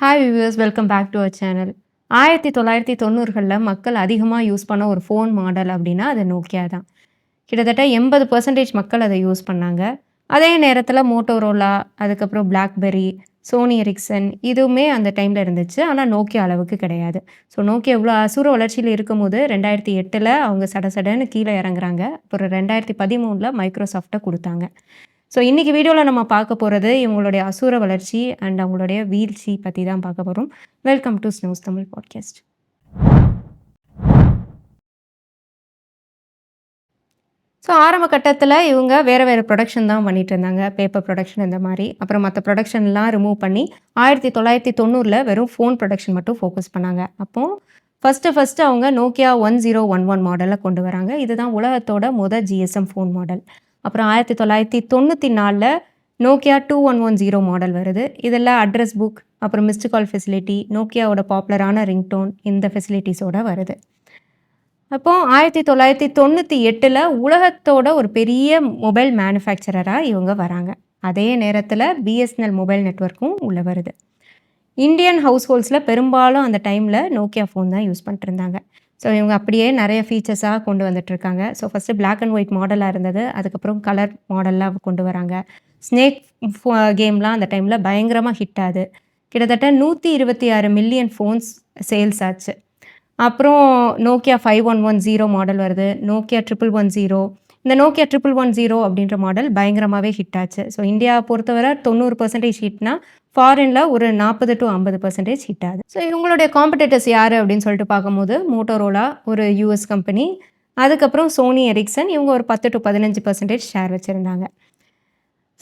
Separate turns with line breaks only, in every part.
Hi viewers welcome back to our channel ஆயிரத்தி தொள்ளாயிரத்தி தொண்ணூறுகளில் மக்கள் அதிகமாக யூஸ் பண்ண ஒரு ஃபோன் மாடல் அப்படின்னா அது நோக்கியா தான். கிட்டத்தட்ட எண்பது பர்சன்டேஜ் மக்கள் அதை யூஸ் பண்ணாங்க. அதே நேரத்தில் மோட்டோரோலா அதுக்கப்புறம் பிளாக்பெரி சோனி எரிக்சன் இதுவுமே அந்த டைமில் இருந்துச்சு. ஆனால் நோக்கியா அளவுக்கு கிடையாது. ஸோ நோக்கியா இவ்வளோ அசுர வளர்ச்சியில் இருக்கும்போது ரெண்டாயிரத்தி எட்டில் அவங்க சட சடன்னு கீழே இறங்குறாங்க. அப்புறம் ரெண்டாயிரத்தி பதிமூணில் மைக்ரோசாஃப்ட்டை கொடுத்தாங்க. ஸோ இன்றைக்கி வீடியோவில் நம்ம பார்க்க போகிறது இவங்களுடைய அசுர வளர்ச்சி அண்ட் அவங்களுடைய வீழ்ச்சி பற்றி தான் பார்க்க போகிறோம் welcome to snows Tamil podcast so ஆரம்ப கட்டத்தில் இவங்க வேறு வேறு ப்ரொடக்ஷன் தான் பண்ணிகிட்டு இருந்தாங்க. பேப்பர் ப்ரொடக்ஷன் இந்த மாதிரி. அப்புறம் மற்ற ப்ரொடக்ஷன்லாம் ரிமூவ் பண்ணி ஆயிரத்தி தொள்ளாயிரத்தி தொண்ணூறில் வெறும் ஃபோன் ப்ரொடக்ஷன் மட்டும் ஃபோக்கஸ் பண்ணாங்க. அப்போது ஃபஸ்ட்டு ஃபஸ்ட்டு அவங்க Nokia one zero one one மாடலை கொண்டு வராங்க. இதுதான் உலகத்தோட முத ஜிஎஸ்எம் ஃபோன் மாடல் அப்புறம் ஆயிரத்தி தொள்ளாயிரத்தி தொண்ணூற்றி நாலில் Nokia two one one zero model வருது. இதெல்லாம் அட்ரஸ் புக் அப்புறம் மிஸ்டு கால் ஃபெசிலிட்டி நோக்கியாவோட பாப்புலரான ரிங்டோன் இந்த ஃபெசிலிட்டிஸோட வருது. அப்போ ஆயிரத்தி தொள்ளாயிரத்தி தொண்ணூற்றி எட்டில் உலகத்தோட ஒரு பெரிய மொபைல் மேனுஃபேக்சரராக இவங்க வராங்க. அதே நேரத்தில் பிஎஸ்என்எல் மொபைல் நெட்ஒர்க்கும் உள்ளே வருது. இந்தியன் ஹவுஸ் ஹோல்ட்ஸில் பெரும்பாலும் அந்த டைமில் நோக்கியா ஃபோன் தான் யூஸ் பண்ணிட்டு இருந்தாங்க. ஸோ இவங்க அப்படியே நிறைய ஃபீச்சர்ஸாக கொண்டு வந்துட்டுருக்காங்க. So first black and white மாடலாக இருந்தது. அதுக்கப்புறம் கலர் மாடலாக கொண்டு வராங்க. ஸ்னேக் கேம்லாம் அந்த டைமில் பயங்கரமாக ஹிட் ஆகுது. கிட்டத்தட்ட நூற்றி இருபத்தி ஆறு மில்லியன் ஃபோன்ஸ் சேல்ஸ் ஆச்சு. அப்புறம் Nokia five one one zero model வருது. நோக்கியா ட்ரிபிள் ஒன் ஜீரோ இந்த நோக்கியா ட்ரிபிள் ஒன் ஜீரோ அப்படின்ற மாடல் பயங்கரமாகவே ஹிட் ஆச்சு. ஸோ இந்தியா பொறுத்தவரை தொண்ணூறு பர்சன்டேஜ் ஹிட்னா ஃபாரினில் ஒரு நாற்பது டு ஐம்பது பர்சன்டேஜ் ஹிட் ஆகுது. ஸோ இவங்களுடைய காம்படேட்டர்ஸ் யார் அப்படின்னு சொல்லிட்டு பார்க்கும்போது மோட்டோரோலா ஒரு யூஎஸ் கம்பெனி அதுக்கப்புறம் சோனி எரிக்சன் இவங்க ஒரு பத்து டு பதினஞ்சு பர்சன்டேஜ் ஷேர் வச்சுருந்தாங்க.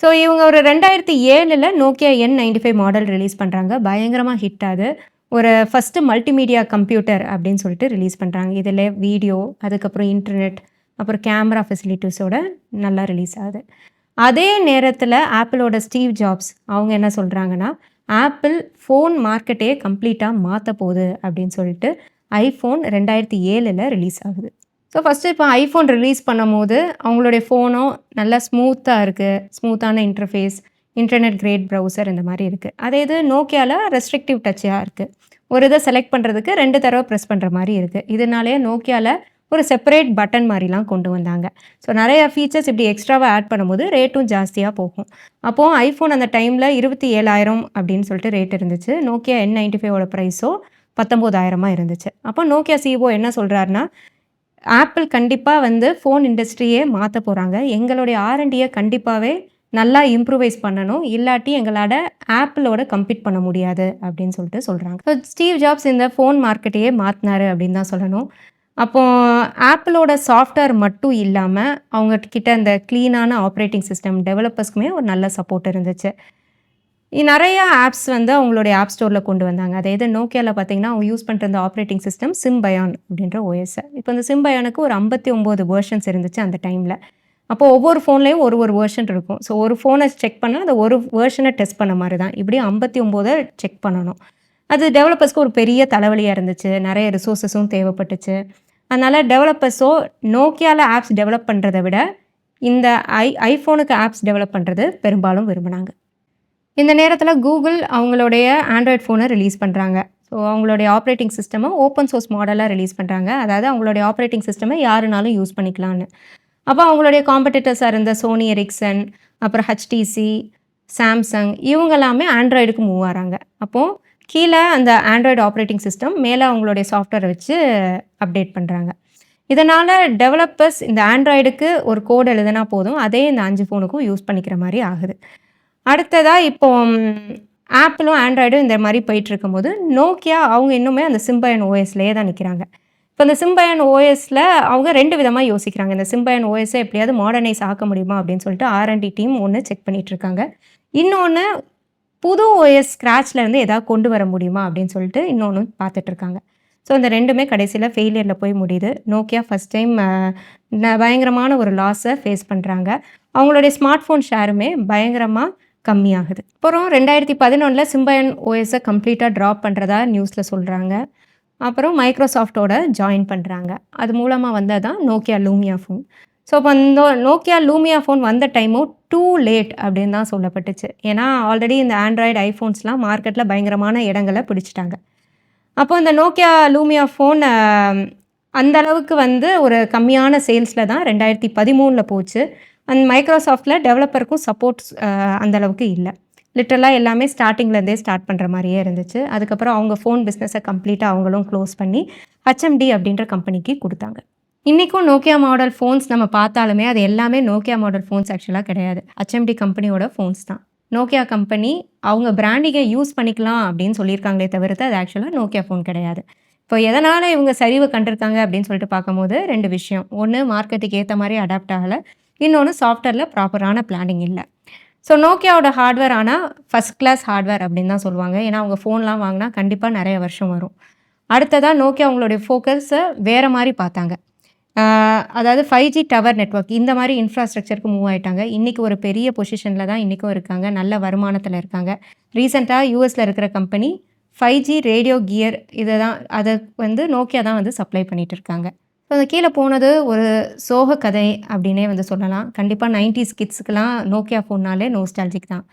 ஸோ இவங்க ஒரு ரெண்டாயிரத்தி ஏழில் Nokia N ninety five model release பண்ணுறாங்க பயங்கரமாக ஹிட் ஆகுது. ஒரு ஃபஸ்ட்டு மல்டிமீடியா கம்ப்யூட்டர் அப்படின்னு சொல்லிட்டு ரிலீஸ் பண்ணுறாங்க இதில் வீடியோ அதுக்கப்புறம் இன்டர்நெட் அப்புறம் கேமரா ஃபெசிலிட்டிஸோட நல்லா ரிலீஸ் ஆகுது. அதே நேரத்தில் ஆப்பிளோட ஸ்டீவ் ஜாப்ஸ் அவங்க என்ன சொல்கிறாங்கன்னா ஆப்பிள் ஃபோன் மார்க்கெட்டே கம்ப்ளீட்டாக மாற்ற போகுது அப்படின்னு சொல்லிட்டு ஐஃபோன் ரெண்டாயிரத்தி ஏழில் ரிலீஸ் ஆகுது. ஸோ ஃபஸ்ட்டு இப்போ ஐஃபோன் ரிலீஸ் பண்ணும்போது அவங்களுடைய ஃபோனும் நல்லா ஸ்மூத்தாக இருக்குது ஸ்மூத்தான இன்டர்ஃபேஸ் இன்டர்நெட் கிரேட் ப்ரௌசர் இந்த மாதிரி இருக்குது அதே இது நோக்கியாவில் ரெஸ்ட்ரிக்டிவ் டச்சாக இருக்குது ஒரு இதை செலக்ட் பண்ணுறதுக்கு ரெண்டு தடவை ப்ரெஸ் பண்ணுற மாதிரி இருக்குது இதனாலே நோக்கியாவில் ஒரு செப்பரேட் பட்டன் மாதிரிலாம் கொண்டு வந்தாங்க. ஸோ நிறைய ஃபீச்சர்ஸ் இப்படி எக்ஸ்ட்ராவாக ஆட் பண்ணும்போது ரேட்டும் ஜாஸ்தியாக போகும். அப்போது ஐஃபோன் அந்த டைமில் இருபத்தி ஏழாயிரம் அப்படின்னு சொல்லிட்டு ரேட் இருந்துச்சு. நோக்கியா என் நைன்டி ஃபைவோட ப்ரைஸோ பத்தொம்போதாயிரமாக இருந்துச்சு. அப்போ நோக்கியா சிஓ என்ன சொல்கிறாருன்னா ஆப்பிள் கண்டிப்பாக வந்து ஃபோன் இண்டஸ்ட்ரியே மாற்ற போகிறாங்க எங்களுடைய ஆர்என்டியை கண்டிப்பாகவே நல்லா இம்ப்ரூவைஸ் பண்ணணும். இல்லாட்டி எங்களால் ஆப்பிளோட கம்பீட் பண்ண முடியாது அப்படின்னு சொல்லிட்டு சொல்கிறாங்க ஸோ ஸ்டீவ் ஜாப்ஸ் இந்த ஃபோன் மார்க்கெட்டையே மாற்றினாரு அப்படின்னு தான் சொல்லணும். அப்போ ஆப்பிளோட சாஃப்ட்வேர் மட்டும் இல்லாமல் அவங்க கிட்ட அந்த க்ளீனான ஆப்ரேட்டிங் சிஸ்டம் டெவலப்பர்ஸ்க்குமே ஒரு நல்ல சப்போர்ட் இருந்துச்சு. நிறையா ஆப்ஸ் வந்து அவங்களுடைய ஆப் ஸ்டோரில் கொண்டு வந்தாங்க. அதே இது நோக்கியாவில் பார்த்தீங்கன்னா அவங்க யூஸ் பண்ணுற அந்த ஆப்ரேட்டிங் சிஸ்டம் சிம்பயான் அப்படின்ற ஓஎஸ் இப்போ இந்த சிம்பயானுக்கு ஒரு ஐம்பத்தி ஒம்பது வேர்ஷன்ஸ் இருந்துச்சு அந்த டைமில் அப்போ ஒவ்வொரு ஃபோன்லேயும் ஒரு ஒரு வேர்ஷன் இருக்கும். ஸோ ஒரு ஃபோனை செக் பண்ணால் அந்த ஒரு வேர்ஷனை டெஸ்ட் பண்ண மாதிரி தான் இப்படி ஐம்பத்தி ஒம்போதை செக் பண்ணணும். அது டெவலப்பர்ஸ்க்கு ஒரு பெரிய தலைவலியாக இருந்துச்சு. நிறைய ரிசோர்ஸஸும் தேவைப்பட்டுச்சு. அதனால் டெவலப்பர்ஸோ நோக்கியாவில் ஆப்ஸ் டெவலப் பண்ணுறதை விட இந்த ஐ ஐஃபோனுக்கு ஆப்ஸ் டெவலப் பண்ணுறது பெரும்பாலும் விரும்பினாங்க. இந்த நேரத்தில் கூகுள் அவங்களுடைய ஆண்ட்ராய்ட் ஃபோனை ரிலீஸ் பண்ணுறாங்க ஸோ அவங்களுடைய ஆப்ரேட்டிங் சிஸ்டமை ஓப்பன் சோர்ஸ் மாடலாக ரிலீஸ் பண்ணுறாங்க அதாவது அவங்களுடைய ஆப்ரேட்டிங் சிஸ்டமை யாருனாலும் யூஸ் பண்ணிக்கலான்னு அப்போ அவங்களுடைய காம்படிட்டர்ஸாக இருந்த சோனி எரிக்சன் அப்புறம் ஹெச்டிசி சாம்சங் இவங்க எல்லாமே ஆண்ட்ராய்டுக்கு மூவ் ஆகிறாங்க அப்போது கீழே அந்த ஆண்ட்ராய்டு ஆப்ரேட்டிங் சிஸ்டம் மேலே அவங்களுடைய சாஃப்ட்வேரை வச்சு அப்டேட் பண்ணுறாங்க இதனால் டெவலப்பர்ஸ் இந்த ஆண்ட்ராய்டுக்கு ஒரு கோடு எழுதுனா போதும் அதே இந்த அஞ்சு ஃபோனுக்கும் யூஸ் பண்ணிக்கிற மாதிரி ஆகுது. அடுத்ததாக இப்போ ஆப்பிளும் ஆண்ட்ராய்டும் இந்த மாதிரி போயிட்டுருக்கும்போது நோக்கியா அவங்க இன்னுமே அந்த சிம்பயன் ஓஎஸ்லேயே தான் நிற்கிறாங்க இப்போ இந்த சிம்பயன் ஓஎஸில் அவங்க ரெண்டு விதமாக யோசிக்கிறாங்க. இந்த சிம்பயன் ஓஎஸை எப்படியாவது மாடர்னைஸ் ஆக்க முடியுமா அப்படின்னு சொல்லிட்டு ஆர்என்டி டீம் ஒன்று செக் பண்ணிகிட்ருக்காங்க இன்னொன்று புது ஓஎஸ் ஸ்க்ராட்ச்லேருந்து எதாவது கொண்டு வர முடியுமா அப்படின்னு சொல்லிட்டு இன்னொன்று பார்த்துட்ருக்காங்க. ஸோ இந்த ரெண்டுமே கடைசியில் ஃபெயிலியரில் போய் முடியுது. நோக்கியா ஃபஸ்ட் டைம் பயங்கரமான ஒரு லாஸை ஃபேஸ் பண்ணுறாங்க அவங்களுடைய ஸ்மார்ட் ஃபோன் ஷேருமே பயங்கரமாக கம்மியாகுது. அப்புறம் ரெண்டாயிரத்தி பதினொன்றில் சிம்பயன் ஓஎஸை கம்ப்ளீட்டாக ட்ராப் பண்ணுறதா நியூஸில் சொல்கிறாங்க அப்புறம் மைக்ரோசாஃப்டோட ஜாயின் பண்ணுறாங்க அது மூலமாக வந்தால் தான் நோக்கியா லூமியா ஃபோன் ஸோ அப்போ இந்த நோக்கியா லூமியா ஃபோன் வந்த டைமும் டூ லேட் அப்படின்னு தான் சொல்லப்பட்டுச்சு. ஏன்னா ஆல்ரெடி இந்த ஆண்ட்ராய்டு ஐஃபோன்ஸ்லாம் மார்க்கெட்டில் பயங்கரமான இடங்களை பிடிச்சிட்டாங்க. அப்போ இந்த நோக்கியா லூமியா ஃபோன் அந்த அளவுக்கு வந்து ஒரு கம்மியான சேல்ஸில் தான் ரெண்டாயிரத்தி பதிமூணில் போச்சு. அண்ட் மைக்ரோசாஃப்ட்டில் டெவலப்பருக்கும் சப்போர்ட்ஸ் அந்த அளவுக்கு இல்லை. லிட்டரலாக எல்லாமே ஸ்டார்டிங்லேருந்தே ஸ்டார்ட் பண்ணுற மாதிரியே இருந்துச்சு. அதுக்கப்புறம் அவங்க ஃபோன் பிஸ்னஸை கம்ப்ளீட்டாக அவங்களும் க்ளோஸ் பண்ணி ஹச்எம்டி அப்படின்ற கம்பெனிக்கு கொடுத்தாங்க. இன்றைக்கும் நோக்கியா மாடல் ஃபோன்ஸ் நம்ம பார்த்தாலுமே அது எல்லாமே நோக்கியா மாடல் ஃபோன்ஸ் ஆக்சுவலாக கிடையாது. ஹச்எம்டி கம்பெனியோட ஃபோன்ஸ் தான். நோக்கியா கம்பெனி அவங்க பிராண்டிங்கை யூஸ் பண்ணிக்கலாம் அப்படின்னு சொல்லியிருக்காங்களே தவிர்த்து அது ஆக்சுவலாக நோக்கியா ஃபோன் கிடையாது. இப்போ எதனால் இவங்க சரிவு கண்டிருக்காங்க அப்படின்னு சொல்லிட்டு பார்க்கும்போது ரெண்டு விஷயம். ஒன்று மார்க்கெட்டுக்கு ஏற்ற மாதிரி அடாப்ட் ஆகலை. இன்னொன்று சாஃப்ட்வேரில் ப்ராப்பரான பிளானிங் இல்லை. ஸோ நோக்கியாவோட ஹார்ட்வேர் ஆனால் ஃபஸ்ட் கிளாஸ் ஹார்ட்வேர் அப்படின்னு தான் சொல்லுவாங்க. ஏன்னா அவங்க ஃபோன்லாம் வாங்கினா கண்டிப்பாக நிறைய வருஷம் வரும். அடுத்ததாக நோக்கியா அவங்களுடைய ஃபோக்கஸை வேறு மாதிரி பார்த்தாங்க. அதாவது ஃபைவ் ஜி டவர் நெட்வொர்க் இந்த மாதிரி இன்ஃப்ராஸ்ட்ரக்சருக்கு மூவ் ஆயிட்டாங்க. இன்றைக்கி ஒரு பெரிய பொசிஷனில் தான் இன்றைக்கும் இருக்காங்க. நல்ல வருமானத்தில் இருக்காங்க. ரீசெண்டாக யூஎஸில் இருக்கிற company five G radio gear இதை தான் அதை வந்து நோக்கியா தான் வந்து சப்ளை பண்ணிகிட்டு இருக்காங்க. ஸோ அந்த கீழே போனது ஒரு சோக கதை அப்படின்னே வந்து சொல்லலாம். கண்டிப்பாக நைன்டிஸ் கிட்ஸுக்கெலாம் நோக்கியா ஃபோன்னாலே நோஸ்டாலஜிக் தான்.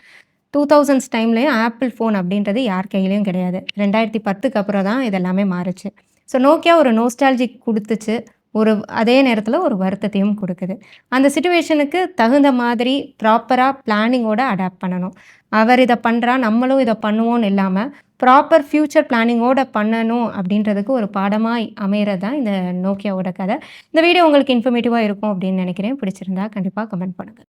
டூ தௌசண்ட்ஸ் டைம்லேயும் ஆப்பிள் ஃபோன் அப்படின்றது யார் கையிலையும் கிடையாது. ரெண்டாயிரத்தி பத்துக்கு அப்புறம் தான் இதெல்லாமே மாறுச்சு. ஸோ நோக்கியா ஒரு நோஸ்டாலஜிக் கொடுத்துச்சு. ஒரு அதே நேரத்தில் ஒரு வருத்தத்தையும் கொடுக்குது. அந்த சுச்சுவேஷனுக்கு தகுந்த மாதிரி ப்ராப்பராக பிளானிங்கோடு அடாப்ட் பண்ணணும். அவர் இதை பண்ணுறா நம்மளும் இதை பண்ணுவோம்னு இல்லாமல் ப்ராப்பர் ஃப்யூச்சர் பிளானிங்கோட பண்ணணும் அப்படின்றதுக்கு ஒரு பாடமாக அமைகிறது தான் இந்த நோக்கியாவோட கதை. இந்த வீடியோ உங்களுக்கு இன்ஃபர்மேட்டிவாக இருக்கும் அப்படின்னு நினைக்கிறேன். பிடிச்சிருந்தா கண்டிப்பாக கமெண்ட் பண்ணுங்கள்